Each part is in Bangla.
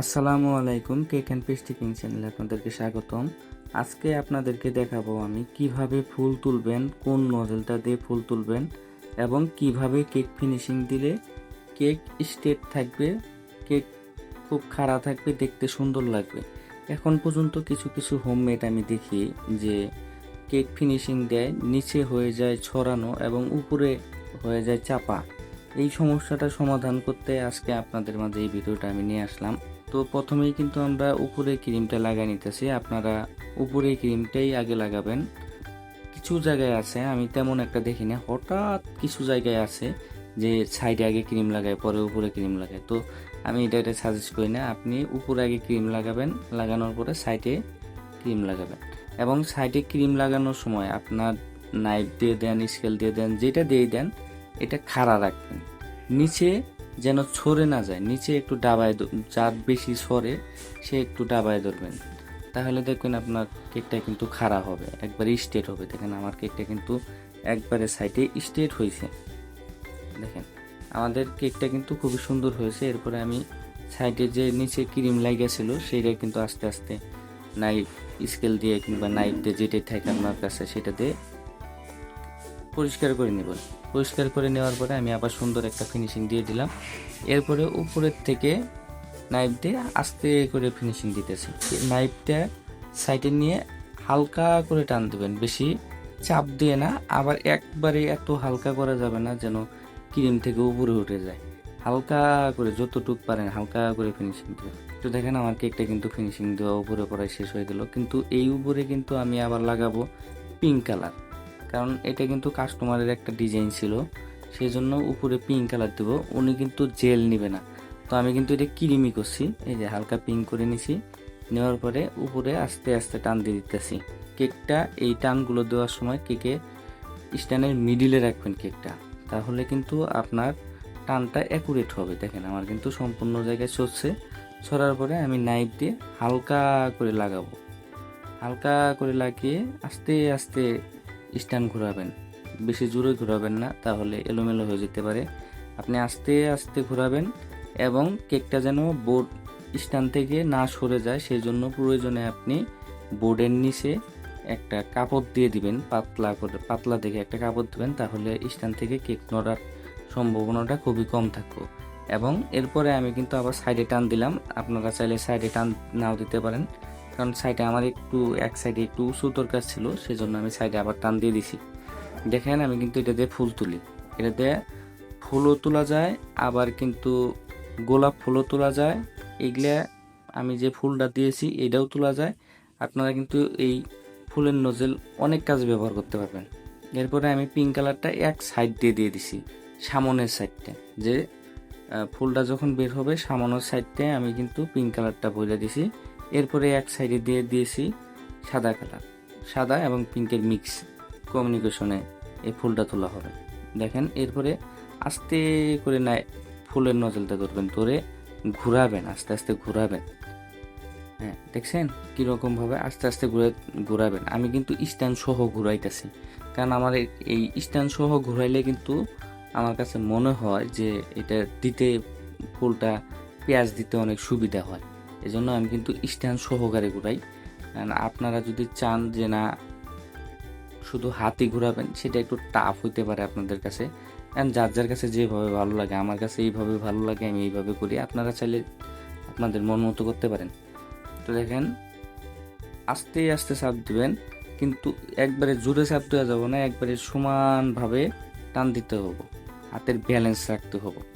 আসসালামু আলাইকুম, কেক অ্যান্ড পেস্ট্রি কিং চ্যানেলে আপনাদেরকে স্বাগতম। আজকে আপনাদেরকে দেখাবো আমি কীভাবে ফুল তুলবেন, কোন নজলটা দিয়ে ফুল তুলবেন এবং কীভাবে কেক ফিনিশিং দিলে কেক স্টেট থাকবে, কেক খুব খাড়া থাকবে, দেখতে সুন্দর লাগবে। এখন পর্যন্ত কিছু কিছু হোমমেড আমি দেখি যে কেক ফিনিশিং দেয়, নিচে হয়ে যায় ছড়ানো এবং উপরে হয়ে যায় চাপা। এই সমস্যাটা সমাধান করতে আজকে আপনাদের মাঝে এই ভিডিওটা আমি নিয়ে আসলাম। তো প্রথমেই কিন্তু আমরা উপরে ক্রিমটা লাগাই নিতেছি। আপনারা উপরে ক্রিমটাই আগে লাগাবেন। কিছু জায়গায় আছে, আমি তেমন একটা দেখি না। হঠাৎ কিছু জায়গায় আছে যে সাইডে আগে ক্রিম লাগায়, পরে উপরে ক্রিম লাগায়। তো আমি এটা এটা সাজেস্ট করি না, আপনি উপরে আগে ক্রিম লাগাবেন। লাগানোর পরে সাইডে ক্রিম লাগাবেন। এবং সাইডে ক্রিম লাগানোর সময় আপনার নাইফ দিয়ে দেন স্কেল দিয়ে দেন, যেটা দিয়ে দেন, এটা খাড়া রাখবেন। নিচে যেন ছড়ে না যায়। নিচে একটু ডাবায় যার বেশি সরে, সে একটু ডাবায় ধরবেন। তাহলে দেখবেন আপনার কেকটা কিন্তু খাড়া হবে, একবারে স্ট্রেট হবে। দেখেন আমার কেকটা কিন্তু একবারে সাইডে স্ট্রেট হয়েছে। দেখেন, আমাদের কেকটা কিন্তু খুবই সুন্দর হয়েছে। এরপরে আমি সাইডে যে নিচে ক্রিম লাগিয়েছিল, সেইটা কিন্তু আস্তে আস্তে নাইফ স্কেল দিয়ে কিংবা নাইফ দিয়ে যেটাই থাকে আপনার কাছে, সেটা দিয়ে পরিষ্কার করে নেবেন পরিষ্কার করে নেওয়ার পরে আমি আবার সুন্দর একটা ফিনিশিং দিয়ে দিলাম। এরপরে উপরের থেকে নাইফ দিয়ে আস্তে করে ফিনিশিং দিতেছি। নাইফটা সাইডে নিয়ে হালকা করে টান দেবেন, বেশি চাপ দিয়ে না। আবার একবারে এত হালকা করা যাবে না যেন ক্রিম থেকে উপরে উঠে যায়। হালকা করে যতটুক পারেন হালকা করে ফিনিশিং দেবেন। তো দেখেন আমার কেকটা কিন্তু ফিনিশিং দেওয়া উপরে পড়ায় শেষ হয়ে গেল। কিন্তু এই উপরে কিন্তু আমি আবার লাগাবো পিঙ্ক কালার কারণ এটা কিন্তু কাস্টমারের একটা ডিজাইন ছিল। সেই জন্য উপরে পিঙ্ক কালার দেবো, উনি কিন্তু জেল নেবে না। তো আমি কিন্তু এটা কিরিমি করছি, এই যে হালকা পিঙ্ক করে নিছি। নেওয়ার পরে উপরে আস্তে আস্তে টান দিয়ে দিতেছি। কেকটা এই টানগুলো দেওয়ার সময় কেকে স্ট্যান্ডের মিডিলে রাখবেন কেকটা। তাহলে কিন্তু আপনার টানটা অ্যাকুরেট হবে। দেখেন, আমার কিন্তু সম্পূর্ণ জায়গায় সরছে। সরার পরে আমি নাইফ দিয়ে হালকা করে লাগাবো। হালকা করে লাগিয়ে আস্তে আস্তে স্ট্যান্ড ঘোরাবেন। বেশি জোরে ঘোরাবেন না, তাহলে এলোমেলো হয়ে যেতে পারে। আপনি আস্তে আস্তে ঘোরাবেন এবং কেকটা যেন বোর্ড স্ট্যান্ড থেকে না সরে যায় সেই জন্য প্রয়োজনে আপনি বোর্ডের নিচে একটা কাপড় দিয়ে দিবেন, পাতলা করে, পাতলা দেখে একটা কাপড় দেবেন, তাহলে স্ট্যান্ড থেকে কেক নড়ার সম্ভাবনাটা খুবই কম থাকবে। এবং এরপরে আমি কিন্তু আবার সাইডে টান দিলাম, আপনারা চাইলে সাইডে টান নাও দিতে পারেন। কারণ সাইডে আমার একটু, এক সাইডে একটু উঁচু দরকার ছিল, সেজন্য আমি সাইডে আবার টান দিয়ে দিছি। দেখেন, আমি কিন্তু এটা দিয়ে ফুল তুলি। এটা দিয়ে ফুলও তোলা যায়, আবার কিন্তু গোলাপ ফুলও তোলা যায়। এগুলা আমি যে ফুলটা দিয়েছি, এটাও তোলা যায়। আপনারা কিন্তু এই ফুলের নজেল অনেক কাজে ব্যবহার করতে পারবেন। এরপরে আমি পিঙ্ক কালারটা এক সাইড দিয়ে দিয়ে দিছি, সামনের সাইডটা যে ফুলটা যখন বের হবে, সামনের সাইডটায় আমি কিন্তু পিঙ্ক কালারটা বলে দিছি। এরপরে এক সাইডে দিয়ে দিয়েছি সাদা কালার, সাদা এবং পিঙ্কের মিক্স কমিউনিকেশনে এই ফুলটা তোলা হবে। দেখেন, এরপরে আস্তে করে না ফুলের নজলটা ধরবেন, ধরে ঘুরাবেন, আস্তে আস্তে ঘুরাবেন। হ্যাঁ দেখছেন কীরকমভাবে আস্তে আস্তে ঘুরে, ঘুরাবেন। আমি কিন্তু স্ট্যান্ড সহ ঘুরাইতেছি, কারণ আমার এই- স্ট্যান্ড সহ ঘুরাইলে কিন্তু আমার কাছে মনে হয় যে এটা দিতে ফুলটা পেঁয়াজ দিতে অনেক সুবিধা হয়। এজন্য আমি কিন্তু স্ট্যান্ড সহকারে ঘুরাই। আপনারা যদি চান যে না, শুধু হাতে ঘোরাবেন, সেটা একটু টাফ হইতে পারে আপনাদের কাছে। কারণ যার যার কাছে যেভাবে ভালো লাগে, আমার কাছে এইভাবে ভালো লাগে, আমি এইভাবে করি, আপনারা চাইলে আপনাদের মন মতো করতে পারেন। তো দেখেন, আস্তে আস্তে চাপ দিবেন, কিন্তু একবারে জোরে চাপ দেওয়া যাবে না, একবারে সমানভাবে টান দিতে হব। হাতের ব্যালেন্স রাখতে হবে।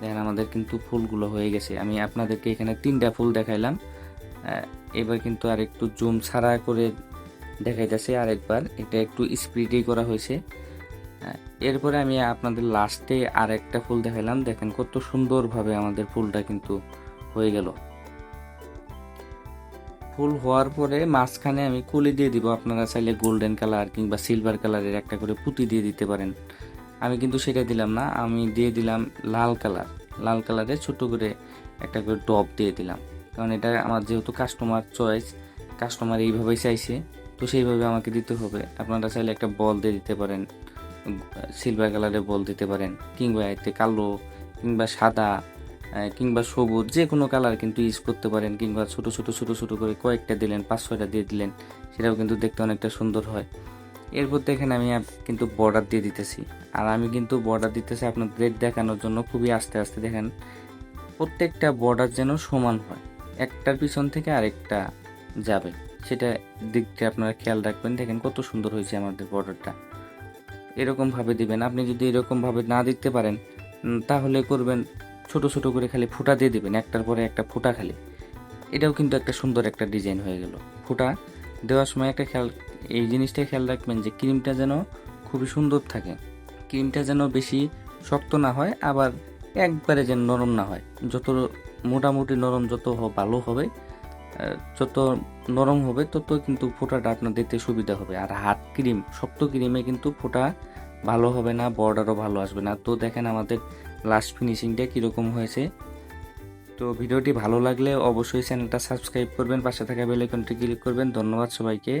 দেখেন আমাদের কিন্তু ফুলগুলো হয়ে গেছে। আমি আপনাদেরকে এখানে তিনটা ফুল দেখাইলাম। এবার কিন্তু আর একটু জুম ছাড়া করে দেখাইতেছে আরেকবার। এটা একটু স্পিডে করা হয়েছে। এরপরে আমি আপনাদের লাস্টে আর একটা ফুল দেখাইলাম। দেখেন কত সুন্দরভাবে আমাদের ফুলটা কিন্তু হয়ে গেল। ফুল হওয়ার পরে মাঝখানে আমি কুলি দিয়ে দিব। আপনারা চাইলে গোল্ডেন কালার কিংবা সিলভার কালারের একটা করে পুঁতি দিয়ে দিতে পারেন। আমি কিন্তু সেটা দিলাম না, আমি দিয়ে দিলাম লাল কালার। লাল কালারে ছোট করে একটা করে ডব দিয়ে দিলাম। কারণ এটা আমার যেহেতু কাস্টমার চয়েস কাস্টমার এইভাবেই চাইছে, তো সেইভাবে আমাকে দিতে হবে। আপনারা চাইলে একটা বল দিয়ে দিতে পারেন সিলভার কালারের বল দিতে পারেন, কিংবা এতে কালো, কিংবা সাদা কিংবা সবুজ যে কোনো কালার কিন্তু ইউজ করতে পারেন, কিংবা ছোট ছোট ছোট ছোট করে কয়েকটা দিলেন, পাঁচ ছয়টা দিয়ে দিলেন, সেটাও কিন্তু দেখতে অনেকটা সুন্দর হয়। এরপর দেখেন আমি কিন্তু বর্ডার দিয়ে দিতেছি। আর আমি কিন্তু বর্ডার দিতেছি আপনাদের দেখানোর জন্য খুবই আস্তে আস্তে দেখেন, প্রত্যেকটা বর্ডার যেন সমান হয়। একটার পিছন থেকে আরেকটা যাবে। সেটা দিকটা আপনারা খেয়াল রাখবেন। দেখেন কত সুন্দর হয়েছে আমাদের বর্ডারটা এরকমভাবে দিবেন। আপনি যদি এরকমভাবে না দিতে পারেন তাহলে করবেন ছোট ছোট করে খালি ফুটা দিয়ে দিবেন, একটার পরে একটা ফুটা খালি। এটাও কিন্তু একটা সুন্দর একটা ডিজাইন হয়ে গেল। ফুটা দেওয়ার সময় একটা খেয়াল এই জিনিসটা খেয়াল রাখবেন যে ক্রিমটা যেন খুবই সুন্দর থাকে। ক্রিমটা যেন বেশি শক্ত না হয়, আবার একবারে যেন নরম না হয়। যত মোটামুটি নরম যত ভালো হবে যত নরম হবে, তত কিন্তু ফোঁটাটা আপনার দেখতে সুবিধা হবে। আর হাত ক্রিম, শক্ত ক্রিমে কিন্তু ফোঁটা ভালো হবে না, বর্ডারও ভালো আসবে না। তো দেখেন আমাদের লাস্ট ফিনিশিংটা কীরকম হয়েছে। তো ভিডিওটি ভালো লাগলে অবশ্যই চ্যানেলটা সাবস্ক্রাইব করবেন, পাশে থাকা বেল আইকনটি ক্লিক করবেন। ধন্যবাদ সবাইকে।